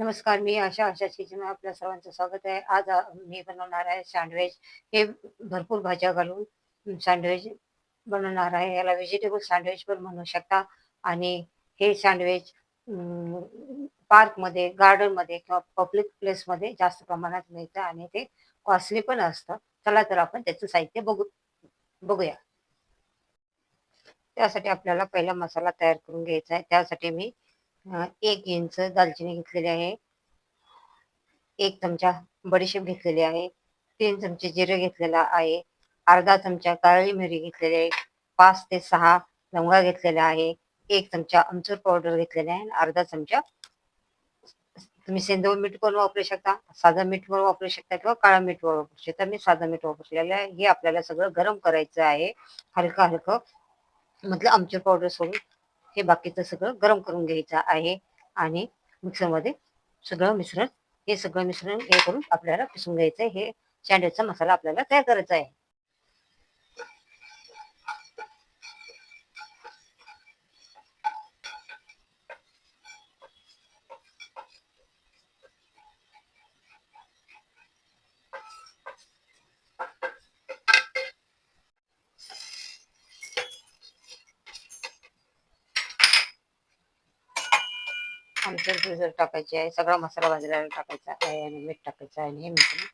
नमस्कार मी आशा आशा शिजन आपल्या सर्वांचं स्वागत आहे. आज मी बनवणार आहे सँडविच. हे भरपूर भाज्या घालून सँडविच बनवणार आहे. याला व्हेजिटेबल सँडविच पण म्हणू शकता. आणि हे सँडविच पार्कमध्ये गार्डनमध्ये किंवा पब्लिक प्लेसमध्ये जास्त प्रमाणात मिळतं आणि ते कॉस्टली पण असतं. चला तर आपण त्याचं साहित्य बघू बघूया. त्यासाठी आपल्याला पहिला मसाला तयार करून घ्यायचा आहे. त्यासाठी मी एक इंच दालचिनी घेतलेली आहे. एक चमचा बडीशेप घेतलेली आहे. तीन चमचे जिरे घेतलेला आहे. अर्धा चमचा काळी मिरी घेतलेली आहे. पाच ते सहा लवंगा घेतलेला आहे. एक चमचा आमचूर पावडर घेतलेला आहे. आणि अर्धा चमचा तुम्ही सेंदव मीठ पण वापरू शकता साधं मीठ पण वापरू शकता किंवा काळा मीठ पण वापरू शकता. मी साधं मीठ वापरलेलं आहे. हे आपल्याला सगळं गरम करायचं आहे. हलकं हलकं म्हटलं आमचूर पावडर सोडून हे बाकीचं सगळं गरम करून घ्यायचं आहे. आणि मिक्सरमध्ये सगळं मिश्रण हे सगळं मिश्रण हे करून आपल्याला पिसून घ्यायचं आहे. हे सँडविचचा मसाला आपल्याला तयार करायचा आहे. आमचूर भिजत टाकायची आहे सगळा मसाला भाजलेला टाकायचा आहे आणि मीठ टाकायचं आहे आणि हे मिश्रण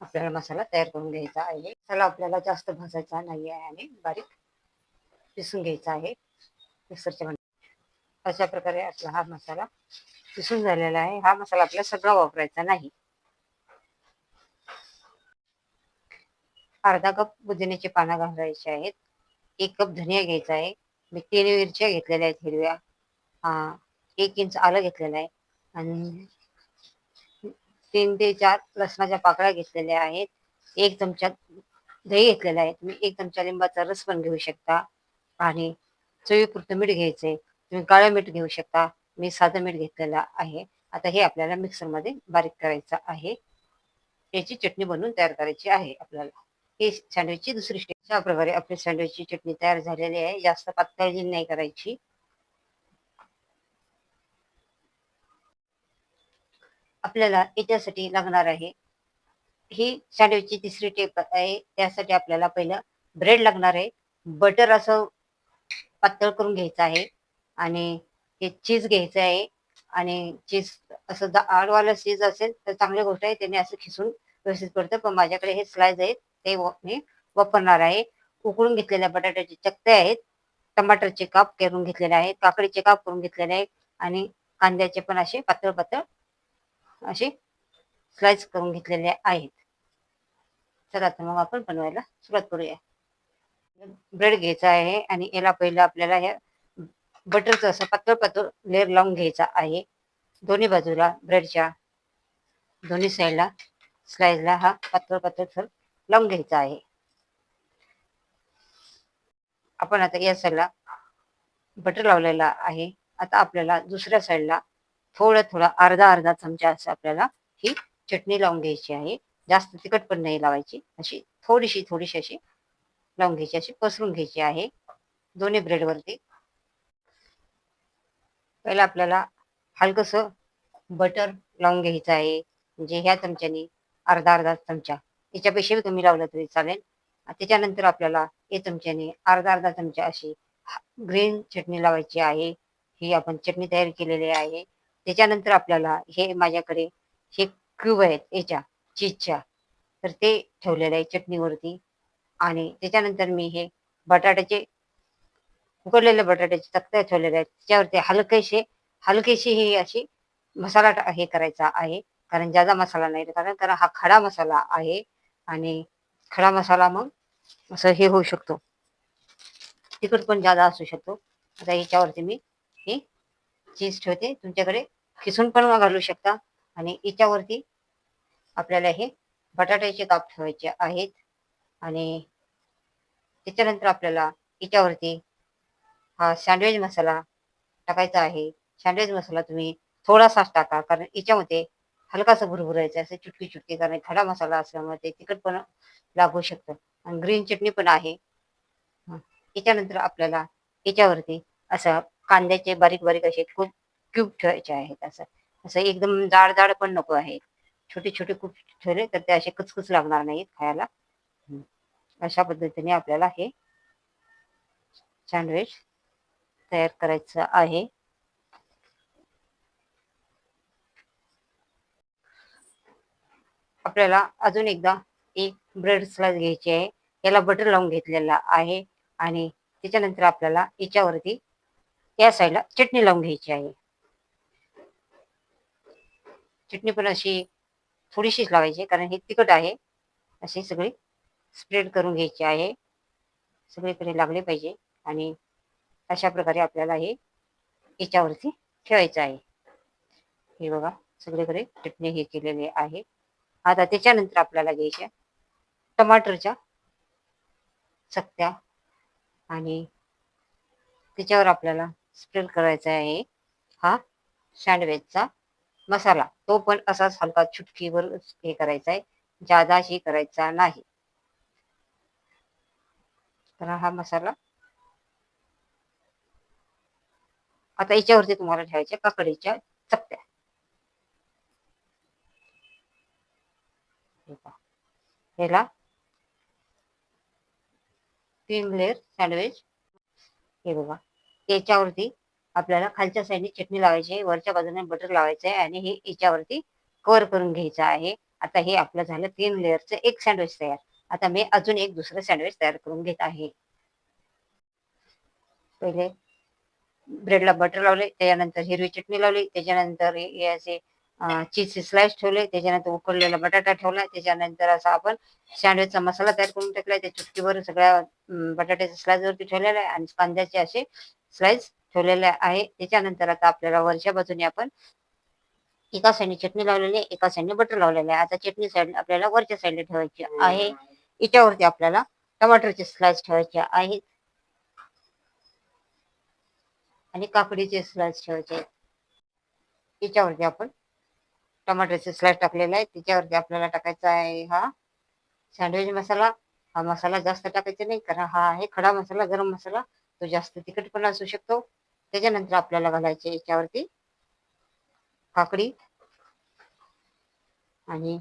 आपल्याला मसाला तयार करून घ्यायचा आहे. मसाला आपल्याला जास्त भाजायचा नाही आहे आणि बारीक पिसून घ्यायचा आहे. मिक्सरच्या अशा प्रकारे आपला हा मसाला पिसून झालेला आहे. हा मसाला आपल्याला सगळा वापरायचा नाही. अर्धा कप पुदिन्याची पानं घालायची आहेत. एक कप धनिया घ्यायचा आहे. मी तीन मिरच्या घेतलेल्या आहेत हिरव्या. एक इंच आलं घेतलेलं आहे. आणि तीन ते चार लसणाच्या पाकळ्या घेतलेल्या आहेत. एक चमचा दही घेतलेला आहे. तुम्ही एक चमचा लिंबाचा रस पण घेऊ शकता. आणि चवीपुरतं मीठ घ्यायचंय. तुम्ही काळं मीठ घेऊ शकता. मी साधं मीठ घेतलेलं आहे. आता हे आपल्याला मिक्सरमध्ये बारीक करायचं आहे. याची चटणी बनवून तयार करायची आहे आपल्याला. हे सँडविचची दुसरी स्टेप अशा प्रकारे आपली सँडविचची चटणी तयार झालेली आहे. जास्त पातळी नाही करायची. आपल्याला याच्यासाठी लागणार आहे. ही सँडविचची तिसरी टेप आहे. त्यासाठी आपल्याला पहिलं ब्रेड लागणार आहे. बटर असं पातळ करून घ्यायचं आहे. आणि हे चीज घ्यायचं आहे. आणि चीज असं आडवाला आडवालं चीज असेल तर चांगली गोष्ट आहे. त्याने असं खिसून व्यवस्थित पडतं पण माझ्याकडे हे स्लाइस आहेत. ते मी वापरणार आहे. उकळून घेतलेल्या बटाट्याचे चकते आहेत. टमाटरचे काप करून घेतलेले आहेत. काकडीचे काप करून घेतलेले आहेत. आणि कांद्याचे पण असे पातळ पातळ असे स्लाइस करून घेतलेले आहेत. चला तर मग आपण बनवायला सुरुवात करूया. ब्रेड घ्यायचा आहे आणि याला पहिलं आपल्याला ह्या बटरचं असं पातळ पातळ लेअर लावून घ्यायचा आहे. दोन्ही बाजूला ब्रेडच्या दोन्ही साईडला स्लाइसला हा पातळ पातळ थर लावून घ्यायचा आहे. आपण आता या साईडला बटर लावलेला आहे. आता आपल्याला दुसऱ्या साईडला थोडं थोडं अर्धा अर्धा चमचा असं आपल्याला ही चटणी लावून घ्यायची आहे. जास्त तिखट पण नाही लावायची. अशी थोडीशी थोडीशी अशी लावून घ्यायची. अशी पसरून घ्यायची आहे दोन्ही ब्रेडवरती. पहिला आपल्याला हलकस बटर लावून घ्यायचं आहे. म्हणजे ह्या चमच्यानी अर्धा अर्धा चमचा. याच्यापेक्षा कमी लावलं तरी चालेल. त्याच्यानंतर आपल्याला या चमच्याने अर्धा अर्धा चमचा अशी ग्रीन चटणी लावायची आहे. ही आपण चटणी तयार केलेली आहे. त्याच्यानंतर आपल्याला हे माझ्याकडे हे क्यूब आहेत याच्या चीजच्या. तर ते ठेवलेले आहे चटणीवरती. आणि त्याच्यानंतर मी हे बटाट्याचे उकडलेले बटाट्याचे तक्ते ठेवलेले आहेत. त्याच्यावरती हलकेसे हलकेशी ही अशी मसाला हे करायचा आहे. कारण ज्यादा मसाला नाही कारण कारण हा खडा मसाला आहे. आणि खडा मसाला मग असं हे होऊ शकतो. तिखट पण ज्यादा असू शकतो. आता याच्यावरती मी चीज ठेवते. तुमच्याकडे खिसून पण घालू शकता. आणि याच्यावरती आपल्याला हे बटाट्याचे काप ठेवायचे आहेत. आणि त्याच्यानंतर आपल्याला याच्यावरती हा सँडविच मसाला टाकायचा आहे. सँडविच मसाला तुम्ही थोडासाच टाका. कारण याच्यामध्ये हलकासा भुरभुरायचा असं चुटकी चुटकी कारण खडा मसाला असल्यामुळे ते तिखट पण लागू शकतं. आणि ग्रीन चटणी पण आहे. याच्यानंतर आपल्याला याच्यावरती असं कांद्याचे बारीक बारीक असे खूप क्यूब ठेवायचे आहेत असं. असं एकदम जाड जाड पण नको आहे छोटे छोटे खूप ठेवले तर ते असे कचकच लागणार नाहीत खायला. अशा पद्धतीने आपल्याला हे सँडविच तयार करायचं आहे. आपल्याला अजून एकदा एक ब्रेड स्लाइस घ्यायची आहे. याला बटर लावून घेतलेला आहे. आणि त्याच्यानंतर आपल्याला याच्यावरती या साईडला चटणी लावून घ्यायची आहे. चटणी पण अशी थोडीशीच लावायची कारण हे तिखट आहे. अशी सगळी स्प्रेड करून घ्यायची आहे. सगळीकडे लागले पाहिजे आणि अशा प्रकारे आपल्याला हे याच्यावरती ठेवायचं आहे. हे बघा सगळीकडे चटणी हे केलेली आहे. आता त्याच्यानंतर आपल्याला घ्यायच्या टमाटरच्या चकत्या आणि त्याच्यावर आपल्याला स्प्रेड करायचा आहे. हा सँडविचचा मसाला. तो पण असाच हलका चुटकीवर हे करायचा आहे. जादाशी करायचा नाही. तर हा मसाला. आता याच्यावरती तुम्हाला ठेवायच्या काकडीच्या चकत्या ह्याला तीन लेअर सँडविच हे बघा. याच्यावरती आपल्याला खालच्या साईडने चटणी लावायची आहे वरच्या बाजूने बटर लावायचं आहे आणि हे याच्यावरती कव्हर करून घ्यायचं आहे. आता हे आपलं झालं तीन लेअरचं एक सँडविच तयार. आता मी अजून एक दुसरं सँडविच तयार करून घेत आहे. पहिले ब्रेडला बटर लावले त्याच्यानंतर हिरवी चटणी लावली त्याच्यानंतर हे असे चीजचे स्लाइस ठेवले त्याच्यानंतर उकडलेला बटाटा ठेवला त्याच्यानंतर असा आपण सँडविचचा मसाला तयार करून टाकलाय. त्या चुटकीवर सगळ्या बटाट्याच्या स्लाइस वरती ठेवलेला आहे आणि कांद्याचे असे स्लाइस ठेवलेले आहे. त्याच्यानंतर आता आपल्याला वरच्या बाजूने आपण एका साईडने चटणी लावलेली आहे एका साईडने बटर लावलेलं आहे. आता चटणी साईड आपल्याला वरच्या साईडला ठेवायची आहे. याच्यावरती आपल्याला टमाटरचे स्लाइस ठेवायचे आहेत. आणि काकडीचे स्लाइस ठेवायचे आहेत. याच्यावरती आपण टमाटरचे स्लाइस टाकलेले आहे त्याच्यावरती आपल्याला टाकायचा आहे हा सँडविच मसाला. हा मसाला जास्त टाकायचा नाही कारण हा आहे खडा मसाला गरम मसाला. शकतो जास्त तिखट पण असू शकतो. त्याच्यानंतर आपल्याला घालायचे याच्यावरती काकडी आणि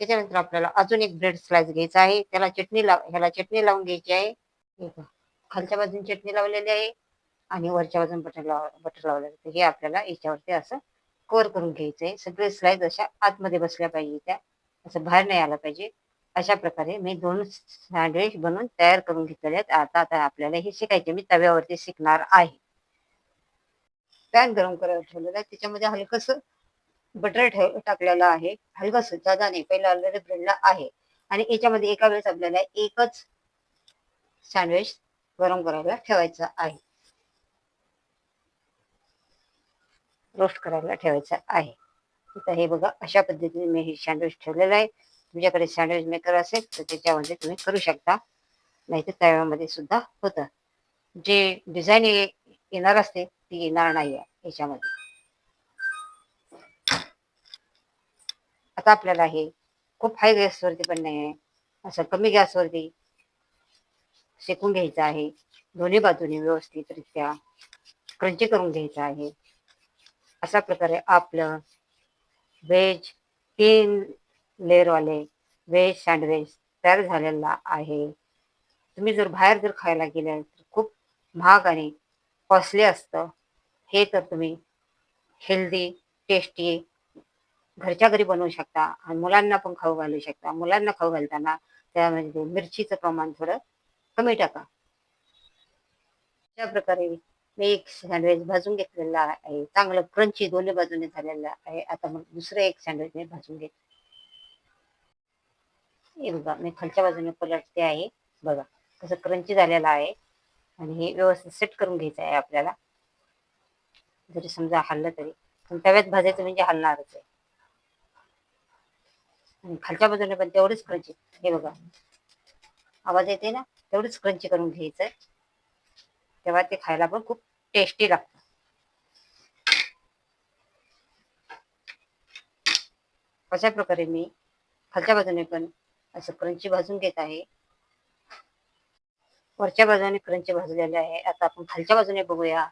त्याच्यानंतर आपल्याला अजून एक ब्रेड स्लाइस घ्यायचा आहे. त्याला चटणी लाव ह्याला चटणी लावून घ्यायची आहे. खालच्या बाजून चटणी लावलेली आहे आणि वरच्या बाजून बटर लाव बटर लावलेलं हे आपल्याला याच्यावरती असं कव्हर करून घ्यायचं आहे. सगळे स्लाइस अशा आतमध्ये बसल्या पाहिजे त्या. असं बाहेर नाही आलं पाहिजे. अशा प्रकारे मी दोन सँडविच बनवून तयार करून घेतलेले आहेत. आता आता आपल्याला हे शिकायचे. मी तव्यावरती शिकणार आहे. पॅन गरम करायला ठेवलेलं आहे. त्याच्यामध्ये हलकस बटर ठेव टाकलेलं आहे. हलकस जादा नाही पहिला ऑलरेडी ब्रेडला आहे. आणि याच्यामध्ये एका वेळेस आपल्याला एकच सँडविच गरम करायला ठेवायचं आहे. रोस्ट करायला ठेवायचं आहे. आता हे बघा अशा पद्धतीने मी हे सँडविच ठेवलेलं आहे. तुमच्याकडे सँडविच मेकर असेल तर त्याच्यामध्ये तुम्ही करू शकता. नाही तर तव्यामध्ये सुद्धा होतं. जे डिझाईन येणार असते ती येणार नाही आहे याच्यामध्ये. आता आपल्याला हे खूप हाय गॅसवरती पण नाही आहे. असं कमी गॅसवरती शेकून घ्यायचं आहे. दोन्ही बाजूने व्यवस्थितरित्या क्रंची करून घ्यायचं आहे. अशा प्रकारे आपलं व्हेज तीन लेअरवाले व्हेज सँडविच तयार झालेला आहे. तुम्ही जर बाहेर जर खायला गेले तर खूप महाग आणि कॉस्टली असतं. हे तर तुम्ही हेल्दी टेस्टी घरच्या घरी बनवू शकता आणि मुलांना पण खाऊ घालू शकता. मुलांना खाऊ घालताना त्यामध्ये मिरचीचं प्रमाण थोडं कमी टाका. अशा प्रकारे मी एक सँडविच भाजून घेतलेला आहे. चांगलं क्रंची दोन्ही बाजूने झालेलं आहे. आता मग दुसरं एक सँडविच मी भाजून घेतलं. हे बघा मी खालच्या बाजूने पलटते आहे. बघा कसं क्रंची झालेलं आहे. आणि हे व्यवस्थित सेट करून घ्यायचं आहे आपल्याला. जरी समजा हल्लं तरी. पण तव्यात भाजायचं म्हणजे हलणारच आहे. आणि खालच्या बाजूने पण तेवढीच क्रंची हे बघा. आवाज येते ना? तेवढीच क्रंची करून घ्यायचं तेव्हा ते खायला पण खूप टेस्टी लागतं. अशा प्रकारे मी खालच्या बाजूने पण असं क्रंची भाजून घेत आहे. वरच्या बाजूने क्रंची भाजलेले आहे. आता आपण खालच्या बाजूने बघूया.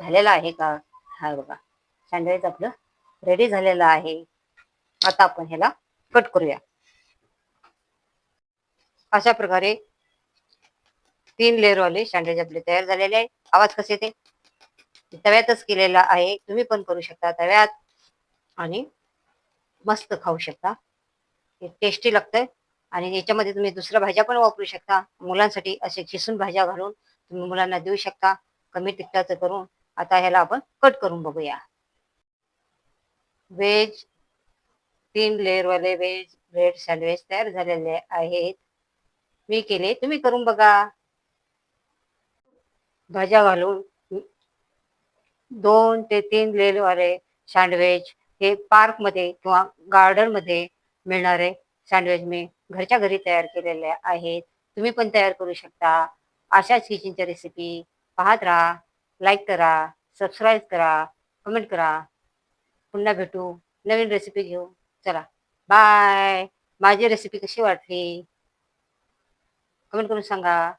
झालेला आहे का? हा बघा. सँडविच आपलं रेडी झालेलं आहे. आता आपण ह्याला कट करूया. अशा प्रकारे तीन लेअरवाले सँडविच आपले तयार झालेले आहे आवाज कसे ते तव्यातच केलेला आहे. तुम्ही पण करू शकता तव्यात आणि मस्त खाऊ शकता. हे टेस्टी लागतंय. आणि याच्यामध्ये तुम्ही दुसऱ्या भाज्या पण वापरू शकता. मुलांसाठी असे खिसून भाज्या घालून तुम्ही मुलांना देऊ शकता. कमी तिखटाचं करून. आता ह्याला आपण कट करून बघूया. व्हेज तीन लेअरवाले व्हेज ब्रेड सँडविच तयार झालेले आहेत. मी केले. तुम्ही करून बघा. भाज्या घालून दोन ते तीन लेअरवाले सँडविच हे पार्कमध्ये किंवा गार्डनमध्ये मिळणारे सँडविच मी घरच्या घरी तयार केलेल्या आहेत. तुम्ही पण तयार करू शकता. अशाच किचनच्या रेसिपी पाहत राहा लाईक करा सबस्क्राईब करा कमेंट करा. पुन्हा भेटू. नवीन रेसिपी घेऊ. चला. बाय माझी रेसिपी कशी वाटली? कमेंट करून सांगा.